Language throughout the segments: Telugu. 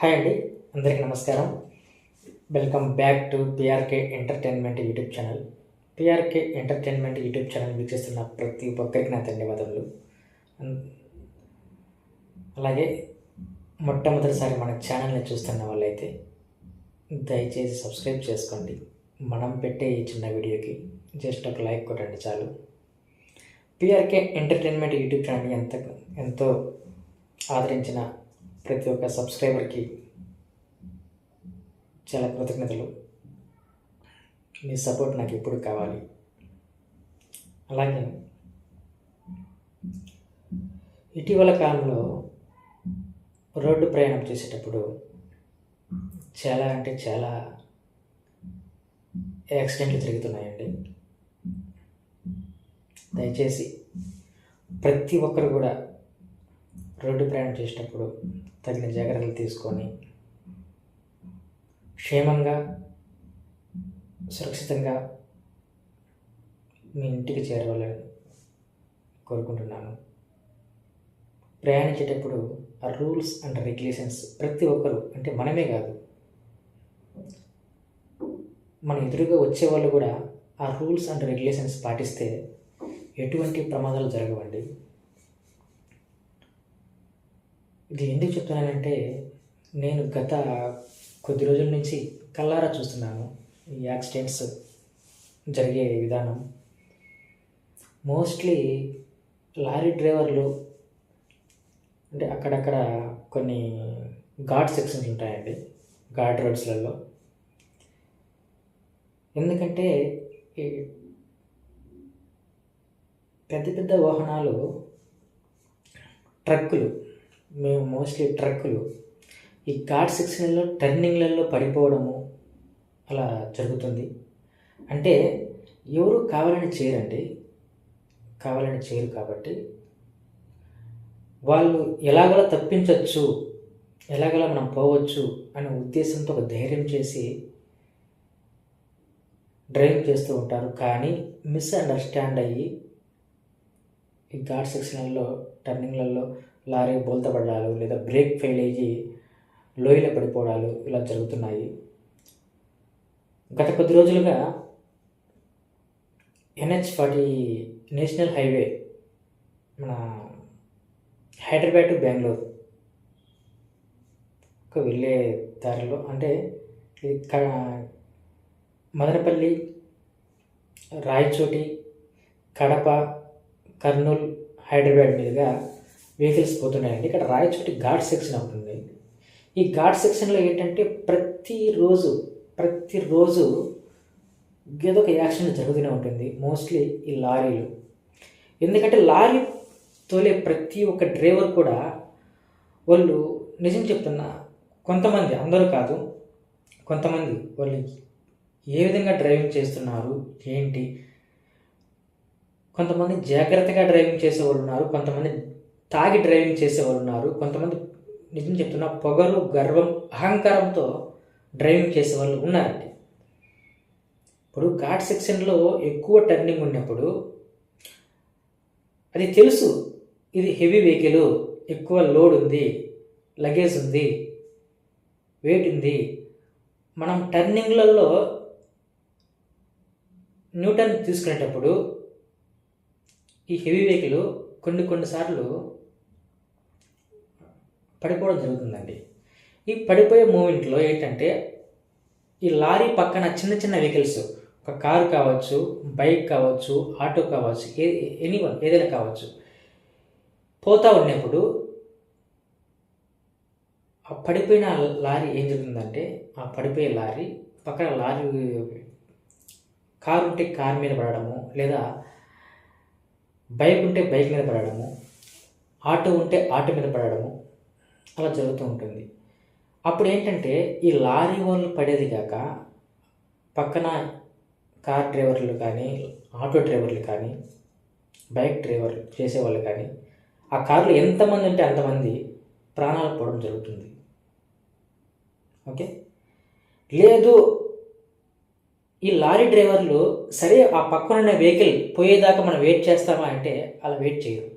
హాయ్ అండి అందరికీ నమస్కారం. Welcome back to P R K entertainment YouTube channel P R K entertainment YouTube channel వీక్షిస్తున్న ప్రతి ఒక్కరికి నా ధన్యవాదములు. అలాగే మొట్టమొదటిసారి మన ఛానల్ని చూస్తున్న వాళ్ళైతే దయచేసి సబ్స్క్రైబ్ చేసుకోండి. మనం పెట్టే ఈ చిన్న వీడియోకి జస్ట్ ఒక లైక్ కొట్టండి చాలు. పిఆర్కే ఎంటర్టైన్మెంట్ యూట్యూబ్ ఛానల్ ఎంత ఎంతో ఆదరించిన ప్రతి ఒక్క సబ్స్క్రైబర్కి చాలా కృతజ్ఞతలు. మీ సపోర్ట్ నాకు ఎప్పుడు కావాలి? అలాగే ఇటీవల కాలంలో రోడ్డు ప్రయాణం చేసేటప్పుడు చాలా అంటే చాలా యాక్సిడెంట్లు జరుగుతున్నాయండి. దయచేసి ప్రతి ఒక్కరు కూడా రోడ్డు ప్రయాణం చేసేటప్పుడు తగిన జాగ్రత్తలు తీసుకొని క్షేమంగా సురక్షితంగా మీ ఇంటికి చేరవాలని కోరుకుంటున్నాను. ప్రయాణించేటప్పుడు ఆ రూల్స్ అండ్ రెగ్యులేషన్స్ ప్రతి ఒక్కరు అంటే మనమే కాదు మన ఎదురుగా వచ్చేవాళ్ళు కూడా ఆ రూల్స్ అండ్ రెగ్యులేషన్స్ పాటిస్తే ఎటువంటి ప్రమాదాలు జరగవండి. ఇది ఎందుకు చెప్తున్నానంటే నేను గత కొద్ది రోజుల నుంచి కల్లారా చూస్తున్నాను ఈ యాక్సిడెంట్స్ జరిగే విధానం. మోస్ట్లీ లారీ డ్రైవర్లు అంటే అక్కడక్కడ కొన్ని ఘాట్ సెక్షన్స్ ఉంటాయండి ఘాట్ రోడ్స్లలో. ఎందుకంటే ఈ పెద్ద పెద్ద వాహనాలు ట్రక్కులు మేము మోస్ట్లీ ట్రక్కులు. ఈ ఘాట్ సెక్షన్లలో టర్నింగ్లలో పడిపోవడము అలా జరుగుతుంది. అంటే ఎవరు కావాలని చేయరండి. కావాలని చేయరు కాబట్టి. వాళ్ళు ఎలాగోలా తప్పించవచ్చు ఎలాగోలా మనం పోవచ్చు అనే ఉద్దేశంతో ఒక ధైర్యం చేసి డ్రైవ్ చేస్తూ ఉంటారు. కానీ మిస్అండర్స్టాండ్ అయ్యి ఈ ఘాట్ సెక్షన్లలో టర్నింగ్లలో లారీ బోల్తపడాలు లేదా బ్రేక్ ఫెయిల్ అయ్యి లోయలో పడిపోవడాలు ఇలా జరుగుతున్నాయి. గత కొద్ది రోజులుగా ఎన్హెచ్ ఫార్టీ నేషనల్ హైవే మన హైదరాబాద్ టు బెంగళూరు వెళ్ళే దారిలో అంటే ఇది క- మదనపల్లి రాయచోటి కడప కర్నూలు హైదరాబాద్ మీదుగా వెహికల్స్ పోతున్నాయండి. ఇక్కడ రాయచోటి ఘాట్ సెక్షన్ అవుతుంది. ఈ ఘాట్ సెక్షన్లో ఏంటంటే ప్రతిరోజు ప్రతిరోజు ఏదో ఒక యాక్సిడెంట్ జరుగుతూనే ఉంటుంది. మోస్ట్లీ ఈ లారీలు. ఎందుకంటే లారీ తోలే ప్రతి ఒక్క డ్రైవర్ కూడా వాళ్ళు నిజం చెప్తున్నా కొంతమంది అందరూ కాదు కొంతమంది వాళ్ళు ఏ విధంగా డ్రైవింగ్ చేస్తున్నారు ఏంటి కొంతమంది జాగ్రత్తగా డ్రైవింగ్ చేసేవాళ్ళు ఉన్నారు కొంతమంది తాగి డ్రైవింగ్ చేసేవాళ్ళు ఉన్నారు కొంతమంది నిజం చెప్తున్నా పొగరు గర్వం అహంకారంతో డ్రైవింగ్ చేసేవాళ్ళు ఉన్నారండి. ఇప్పుడు ఘాట్ సెక్షన్లో ఎక్కువ టర్నింగ్ ఉన్నప్పుడు అది తెలుసు ఇది హెవీ వెహికల్ ఎక్కువ లోడ్ ఉంది లగేజ్ ఉంది వెయిట్ ఉంది. మనం టర్నింగ్లలో న్యూటన్ తీసుకునేటప్పుడు ఈ హెవీ వెహికల్ కొన్ని కొన్నిసార్లు పడిపోవడం జరుగుతుందండి. ఈ పడిపోయే మూమెంట్లో ఏంటంటే ఈ లారీ పక్కన చిన్న చిన్న వెహికల్స్ ఒక కారు కావచ్చు బైక్ కావచ్చు ఆటో కావచ్చు ఏ ఎనీవన్ ఏదైనా కావచ్చు పోతా ఉన్నప్పుడు ఆ పడిపోయిన లారీ ఏం జరుగుతుందంటే ఆ పడిపోయే లారీ పక్కన లారీ కారు ఉంటే కారు మీద పడడము లేదా బైక్ ఉంటే బైక్ మీద పడడము ఆటో ఉంటే ఆటో మీద పడడము అలా జరుగుతూ ఉంటుంది. అప్పుడు ఏంటంటే ఈ లారీ వాళ్ళు పడేది కాక పక్కన కార్ డ్రైవర్లు కానీ ఆటో డ్రైవర్లు కానీ బైక్ డ్రైవర్ చేసేవాళ్ళు కానీ ఆ కార్లో ఎంతమంది ఉంటే అంతమంది ప్రాణాలు పోవడం జరుగుతుంది. ఓకే? లేదు ఈ లారీ డ్రైవర్లు సరే ఆ పక్కన ఉన్న వెహికల్ పోయేదాకా మనం వెయిట్ చేస్తామా అంటే అలా వెయిట్ చేయరు.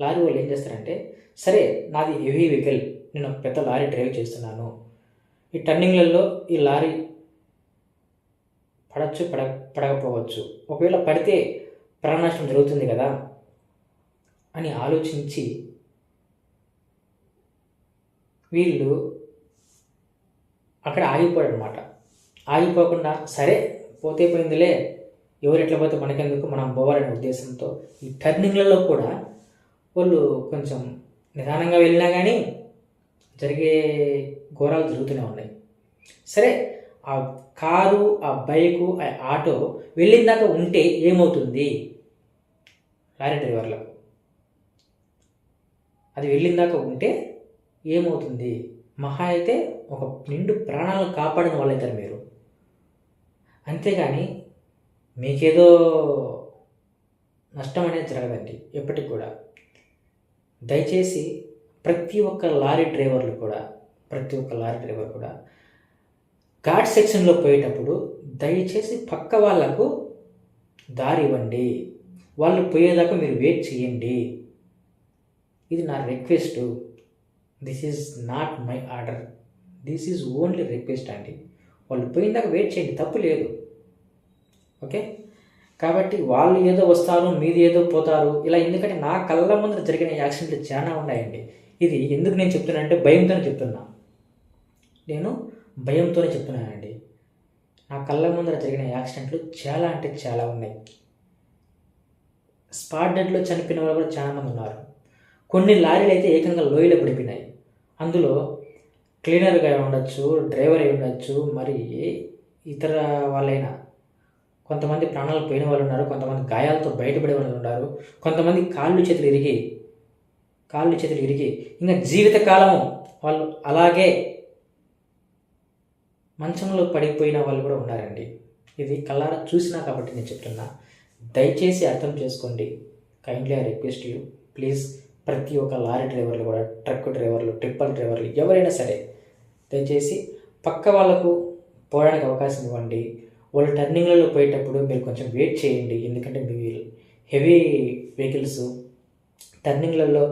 లారీ వాళ్ళు ఏం చేస్తారంటే సరే నాది హెవీ వెహికల్ నేను పెద్ద లారీ డ్రైవ్ చేస్తున్నాను. ఈ టర్నింగ్లలో ఈ లారీ పడచ్చు పడ పడకపోవచ్చు. ఒకవేళ పడితే ప్రాణనష్టం జరుగుతుంది కదా అని ఆలోచించి వీళ్ళు అక్కడ ఆగిపోయాడు అనమాట ఆగిపోకుండా సరే పోతే పోయిందిలే ఎవరు ఎట్లా పోతే మనకెందుకు? మనం పోవాలనే ఉద్దేశంతో ఈ టర్నింగ్లలో కూడా వాళ్ళు కొంచెం నిదానంగా వెళ్ళినా కానీ జరిగే ఘోరాలు జరుగుతూనే ఉన్నాయి. సరే ఆ కారు ఆ బైకు ఆ ఆటో వెళ్ళిన దాకా ఉంటే ఏమవుతుంది? లారీ డ్రైవర్లకు అది వెళ్ళిన దాకా ఉంటే ఏమవుతుంది? మహా అయితే ఒక నిండు ప్రాణాలను కాపాడిన వాళ్ళైతారు మీరు. అంతేగాని మీకేదో నష్టం అనేది జరగదండి ఎప్పటికి కూడా. దయచేసి ప్రతి ఒక్క లారీ డ్రైవర్లు కూడా ప్రతి ఒక్క లారీ డ్రైవర్ కూడా ఘాట్ సెక్షన్లో పోయేటప్పుడు దయచేసి పక్క వాళ్ళకు దారి ఇవ్వండి. వాళ్ళు పోయేదాకా మీరు వెయిట్ చేయండి. ఇది నా request. This is not my order this is only request అండి. వాళ్ళు పోయిందాక వెయిట్ చేయండి తప్పు లేదు. ఓకే? కాబట్టి వాళ్ళు ఏదో వస్తారు మీది ఏదో పోతారు. ఇలా ఎందుకంటే నా కళ్ళ ముందర జరిగిన యాక్సిడెంట్లు చాలా ఉన్నాయండి. ఇది ఎందుకు నేను చెప్తున్నానంటే భయంతోనే చెప్తున్నా. నేను భయంతోనే చెప్తున్నానండి. నా కళ్ళ ముందర జరిగిన యాక్సిడెంట్లు చాలా అంటే చాలా ఉన్నాయి. స్పాట్ డెడ్లో చనిపోయిన వాళ్ళు కూడా చాలామంది ఉన్నారు. కొన్ని లారీలు అయితే ఏకంగా లోయలో పడిపోయినాయి. అందులో క్లీనర్గా ఉండొచ్చు డ్రైవర్ అయి ఉండొచ్చు మరి ఇతర వాళ్ళైనా కొంతమంది ప్రాణాలు పోయిన వాళ్ళు ఉన్నారు కొంతమంది గాయాలతో బయటపడే వాళ్ళు ఉన్నారు కొంతమంది కాళ్ళు చేతులు ఇరిగి కాళ్ళు చేతులు ఇరిగి ఇంకా జీవితకాలము వాళ్ళు అలాగే మంచంలో పడిపోయిన వాళ్ళు కూడా ఉన్నారండి. ఇది కళ్ళారా చూసినా కాబట్టి నేను చెప్తున్నా. దయచేసి అర్థం చేసుకోండి. Kindly I request you please ప్రతి ఒక్క లారీ డ్రైవర్లు కూడా ట్రక్ డ్రైవర్లు ట్రిప్పల్ డ్రైవర్లు ఎవరైనా సరే దయచేసి పక్క వాళ్ళకు పోవడానికి అవకాశం ఇవ్వండి. వాళ్ళు టర్నింగ్లలో పోయేటప్పుడు మీరు కొంచెం వెయిట్ చేయండి. ఎందుకంటే మీ హెవీ వెహికల్స్ టర్నింగ్లలో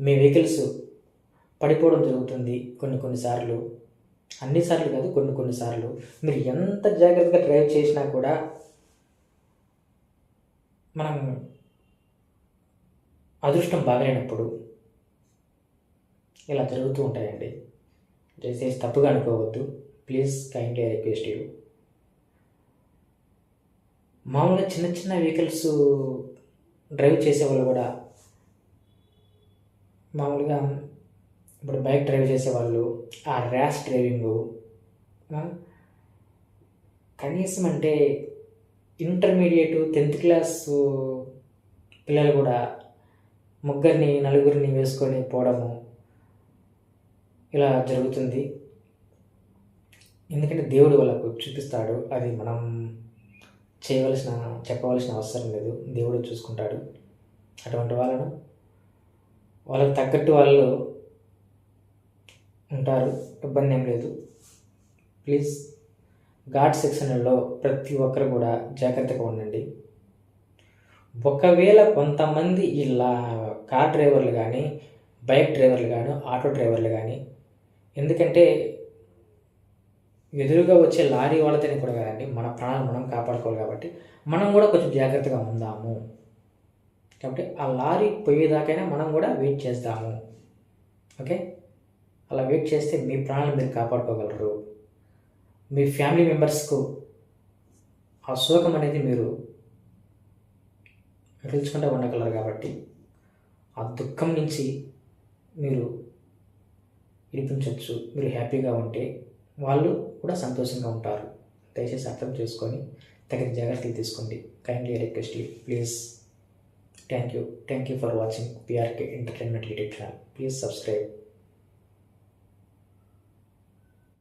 మీ వెహికల్స్ పడిపోవడం జరుగుతుంది కొన్ని కొన్నిసార్లు అన్నిసార్లు కాదు కొన్ని కొన్నిసార్లు మీరు ఎంత జాగ్రత్తగా డ్రైవ్ చేసినా కూడా మనం అదృష్టం బాగలేనప్పుడు ఇలా జరుగుతూ ఉంటాయండి. దయచేసి తప్పుగా అనుకోవద్దు. ప్లీజ్ కైండ్లీ రిక్వెస్ట్ యూ మామూలుగా చిన్న చిన్న వెహికల్స్ డ్రైవ్ చేసేవాళ్ళు కూడా మామూలుగా ఇప్పుడు బైక్ డ్రైవ్ చేసేవాళ్ళు ఆ ర్యాష్ డ్రైవింగు కనీసం అంటే ఇంటర్మీడియట్ టెన్త్ క్లాస్ పిల్లలు కూడా ముగ్గురిని నలుగురిని వేసుకొని పోవడము ఇలా జరుగుతుంది. ఎందుకంటే దేవుడు వాళ్ళకు చూపిస్తాడు అది మనం చేయవలసిన చెప్పవలసిన అవసరం లేదు. దేవుడు చూసుకుంటాడు. అటువంటి వాళ్ళను వాళ్ళకు తగ్గట్టు వాళ్ళు ఉంటారు. ఇబ్బంది ఏం లేదు. ప్లీజ్ ఘాట్ సెక్షన్లలో ప్రతి ఒక్కరు కూడా జాగ్రత్తగా ఉండండి. ఒకవేళ కొంతమంది ఇలా కార్ డ్రైవర్లు కానీ బైక్ డ్రైవర్లు కానీ ఆటో డ్రైవర్లు కానీ ఎందుకంటే ఎదురుగా వచ్చే లారీ వాళ్ళతోనే కూడా కదండి మన ప్రాణాలు మనం కాపాడుకోవాలి కాబట్టి మనం కూడా కొంచెం జాగ్రత్తగా ఉందాము. కాబట్టి ఆ లారీ పోయేదాకైనా మనం కూడా వెయిట్ చేస్తాము. ఓకే? అలా వెయిట్ చేస్తే మీ ప్రాణాలు మీరు కాపాడుకోగలరు. మీ ఫ్యామిలీ మెంబర్స్కు ఆ శోకం అనేది మీరు మిగిల్చుకుంటూ ఉండగలరు కాబట్టి ఆ దుఃఖం నుంచి మీరు విడిపించవచ్చు మీరు హ్యాపీగా ఉంటే వాళ్ళు కూడా సంతోషంగా ఉంటారు. దయచేసి అర్థం చేసుకొని తగిన జాగ్రత్తలు తీసుకోండి. Kindly request please thank you thank you for watching P R K entertainment YouTube channel please subscribe